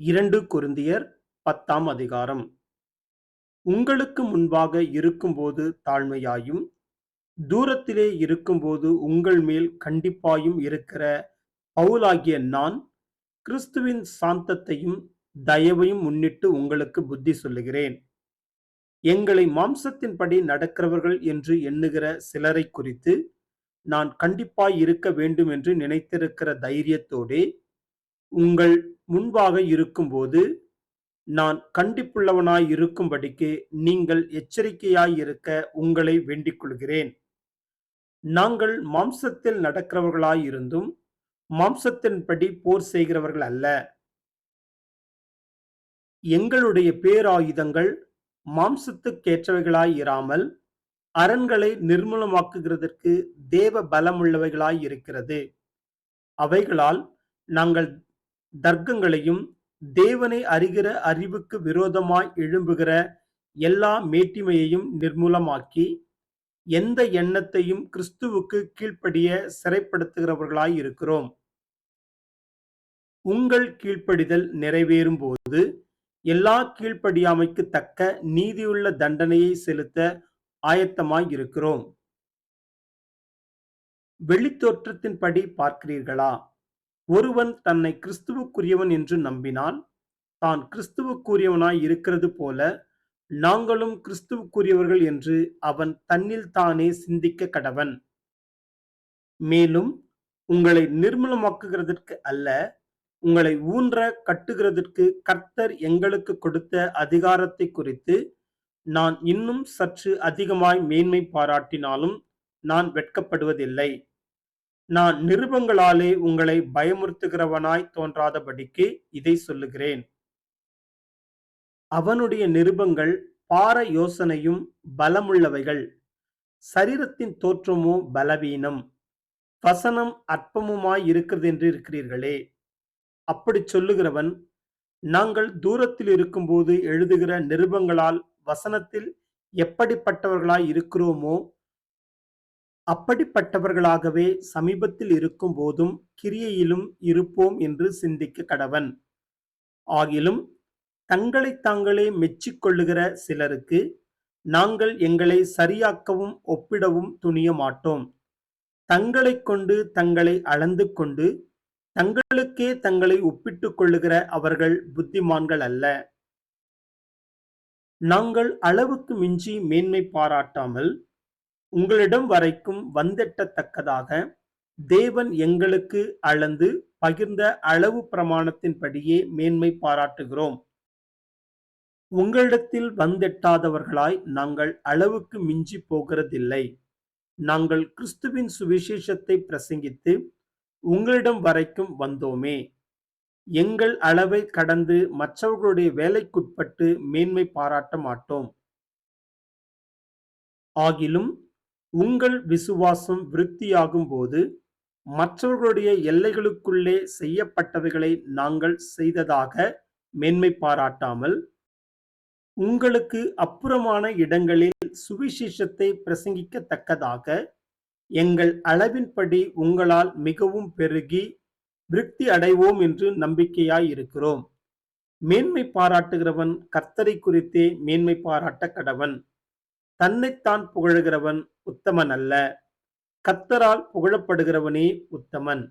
இரண்டு குருந்தியர் பத்தாம் அதிகாரம். உங்களுக்கு முன்பாக இருக்கும்போது தாழ்மையாயும் தூரத்திலே இருக்கும்போது உங்கள் மேல் கண்டிப்பாயும் இருக்கிற பவுலாகிய நான் கிறிஸ்துவின் சாந்தத்தையும் தயவையும் முன்னிட்டு உங்களுக்கு புத்தி சொல்லுகிறேன். எங்களை மாம்சத்தின்படி நடக்கிறவர்கள் என்று எண்ணுகிற சிலரை குறித்து நான் கண்டிப்பாய் இருக்க வேண்டும் என்று நினைத்திருக்கிற தைரியத்தோடே உங்கள் முன்பாக இருக்கும்போது நான் கண்டிப்புள்ளவனாய் இருக்கும்படிக்கு நீங்கள் எச்சரிக்கையாய் இருக்க உங்களை வேண்டிக் கொள்கிறேன் நாங்கள் மாம்சத்தில் நடக்கிறவர்களாய் இருந்தும் மாம்சத்தின்படி போர் செய்கிறவர்கள் அல்ல. எங்களுடைய பேராயுதங்கள் மாம்சத்துக்கேற்றவைகளாய் இராமல் அரண்களை நிர்மூலமாக்குகிறதற்கு தேவ பலமுள்ளவைகளாய் இருக்கிறது. அவைகளால் நாங்கள் தர்க்கங்களையும் தேவனை அறிகிற அறிவுக்கு விரோதமாய் எழும்புகிற எல்லா மேட்டிமையையும் நிர்மூலமாக்கி எந்த எண்ணத்தையும் கிறிஸ்துவுக்கு கீழ்ப்படிய சிறைப்படுத்துகிறவர்களாய் இருக்கிறோம். உங்கள் கீழ்ப்படிதல் நிறைவேறும் போது எல்லா கீழ்ப்படியாமைக்கு தக்க நீதியுள்ள தண்டனையை செலுத்த ஆயத்தமாய் இருக்கிறோம். வெளித்தோற்றத்தின்படி பார்க்கிறீர்களா? ஒருவன் தன்னை கிறிஸ்துவுக்குரியவன் என்று நம்பினால் தான் கிறிஸ்துவுக்குரியவனாய் இருக்கிறது போல நாங்களும் கிறிஸ்துவுக்குரியவர்கள் என்று அவன் தன்னில் தானே சிந்திக்க கடவன். மேலும் உங்களை நிர்மலமாக்குகிறதற்கு அல்ல உங்களை ஊன்ற கட்டுகிறதற்கு கர்த்தர் எங்களுக்கு கொடுத்த அதிகாரத்தை குறித்து நான் இன்னும் சற்று அதிகமாய் மேன்மை பாராட்டினாலும் நான் வெட்கப்படுவதில்லை. நான் நிருபங்களாலே உங்களை பயமுறுத்துகிறவனாய் தோன்றாதபடிக்கு இதை சொல்லுகிறேன். அவனுடைய நிருபங்கள் பார யோசனையும் பலமுள்ளவைகள். சரீரத்தின் தோற்றமோ பலவீனம். வசனம் அற்பமுமாய் இருக்கிறது என்று இருக்கிறீர்களே. அப்படி சொல்லுகிறவன் நாங்கள் தூரத்தில் இருக்கும்போது எழுதுகிற நிருபங்களால் வசனத்தில் எப்படிப்பட்டவர்களாய் இருக்கிறோமோ அப்படிப்பட்டவர்களாகவே சமீபத்தில் இருக்கும் போதும் கிரியையிலும் இருப்போம் என்று சிந்திக்க கடவன். ஆகிலும் தங்களை தாங்களே மெச்சிக்கொள்ளுகிற சிலருக்கு நாங்கள் எங்களை சரியாக்கவும் ஒப்பிடவும் துணிய மாட்டோம். தங்களை கொண்டு தங்களை அளந்து கொண்டு தங்களுக்கே தங்களை ஒப்பிட்டுக் கொள்ளுகிற அவர்கள் புத்திமான்கள் அல்ல. நாங்கள் அளவுக்கு மிஞ்சி மேன்மை பாராட்டாமல் உங்களிடம் வரைக்கும் வந்தெட்டத்தக்கதாக தேவன் எங்களுக்கு அளந்து பகிர்ந்த அளவு பிரமாணத்தின்படியே மேன்மை பாராட்டுகிறோம். உங்களிடத்தில் வந்தெட்டாதவர்களாய் நாங்கள் அளவுக்கு மிஞ்சி போகிறதில்லை. நாங்கள் கிறிஸ்துவின் சுவிசேஷத்தை பிரசங்கித்து உங்களிடம் வரைக்கும் வந்தோமே. எங்கள் அளவை கடந்து மற்றவர்களுடைய வேலைக்குட்பட்டு மேன்மை பாராட்ட மாட்டோம். ஆகிலும் உங்கள் விசுவாசம் விருத்தியாகும் போது மற்றவர்களுடைய எல்லைகளுக்குள்ளே செய்யப்பட்டவைகளை நாங்கள் செய்ததாக மேன்மை பாராட்டாமல் உங்களுக்கு அப்புறமான இடங்களில் சுவிசேஷத்தை பிரசங்கிக்கத்தக்கதாக எங்கள் அளவின்படி உங்களால் மிகவும் பெருகி விருத்தி அடைவோம் என்று நம்பிக்கையாய் இருக்கிறோம் மேன்மை பாராட்டுகிறவன் கர்த்தரை குறித்தே மேன்மை பாராட்ட கடவன். தன்னைத்தான் புகழுகிறவன் உத்தமன் அல்ல. கத்தரால் புகழப்படுகிறவனே உத்தமன்.